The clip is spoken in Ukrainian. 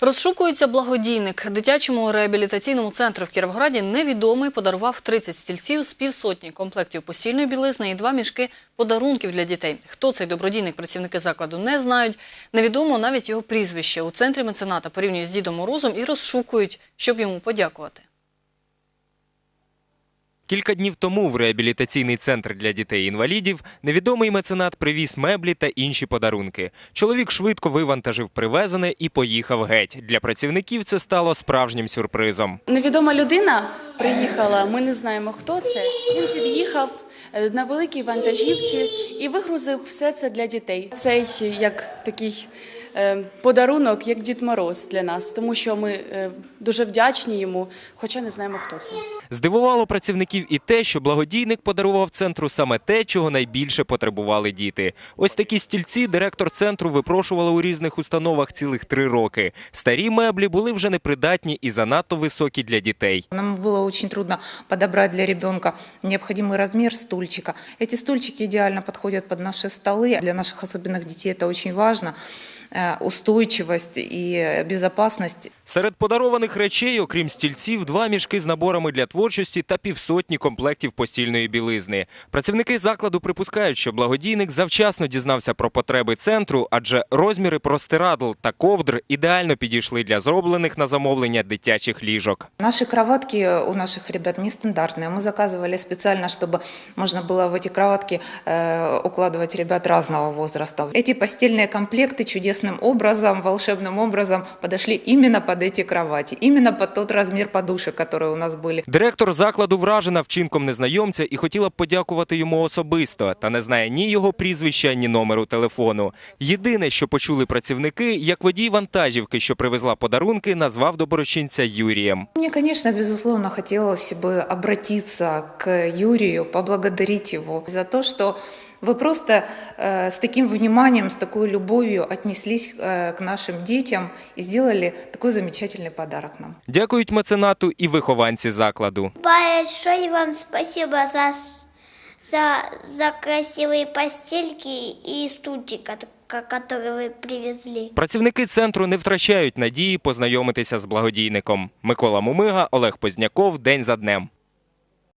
Розшукується благодійник. Дитячому реабілітаційному центру в Кіровграді невідомий подарував 30 стільців з півсотні комплектів постільної білизни і два мішки подарунків для дітей. Хто цей добродійник, працівники закладу не знають. Невідомо навіть його прізвище. У центрі мецената порівнюють з Дідом Морозом і розшукують, щоб йому подякувати. Кілька днів тому в реабілітаційний центр для дітей-інвалідів невідомий меценат привіз меблі та інші подарунки. Чоловік швидко вивантажив привезене і поїхав геть. Для працівників це стало справжнім сюрпризом. Невідома людина приїхала, ми не знаємо, хто це. Він під'їхав е, на великій вантажівці і вигрузив все це для дітей. Це як такий подарунок, як Дід Мороз для нас, тому що ми е, дуже вдячні йому, хоча не знаємо, хто це. Здивувало працівників і те, що благодійник подарував центру саме те, чого найбільше потребували діти. Ось такі стільці директор центру випрошувала у різних установах цілих три роки. Старі меблі були вже непридатні і занадто високі для дітей. Нам было очень трудно подобрать для ребенка необходимый размер стульчика. Эти стульчики идеально подходят под наши столы. Для наших особенных детей это очень важно. Э, Устойчивость и безопасность. Серед подарованих речей, окрім стільців, два мішки з наборами для творчості та півсотні комплектів постільної білизни. Працівники закладу припускають, що благодійник завчасно дізнався про потреби центру, адже розміри простирадл та ковдр ідеально підійшли для зроблених на замовлення дитячих ліжок. Наши кроватки у наших ребят нестандартные. Мы заказывали специально, чтобы можно было в эти кроватки э, укладывать ребят разного возраста. Эти постельные комплекты чудесным образом, волшебным образом подошли именно под эти кровати, именно под тот размер подушек, которые у нас были. Директор закладу вражена вчинком незнайомця і хотіла б подякувати йому особисто, та не знає ні його прізвища, ні номеру телефону. Єдине, що почули працівники, як водій вантажівки, що привезла подарунки, назвав доброчинця Юрієм. Мне, конечно, безусловно, хотелось бы обратиться к Юрию, поблагодарить его за то, что вы просто э, с таким вниманием, с такой любовью отнеслись э, к нашим детям и сделали такой замечательный подарок нам. Дякують меценату і вихованці закладу. Большое вам спасибо за, за, за красивые постельки и стульчик, кот- ко- который вы привезли. Працівники центру не втрачають надії познайомитися з благодійником. Микола Мумига, Олег Позняков. День за днем.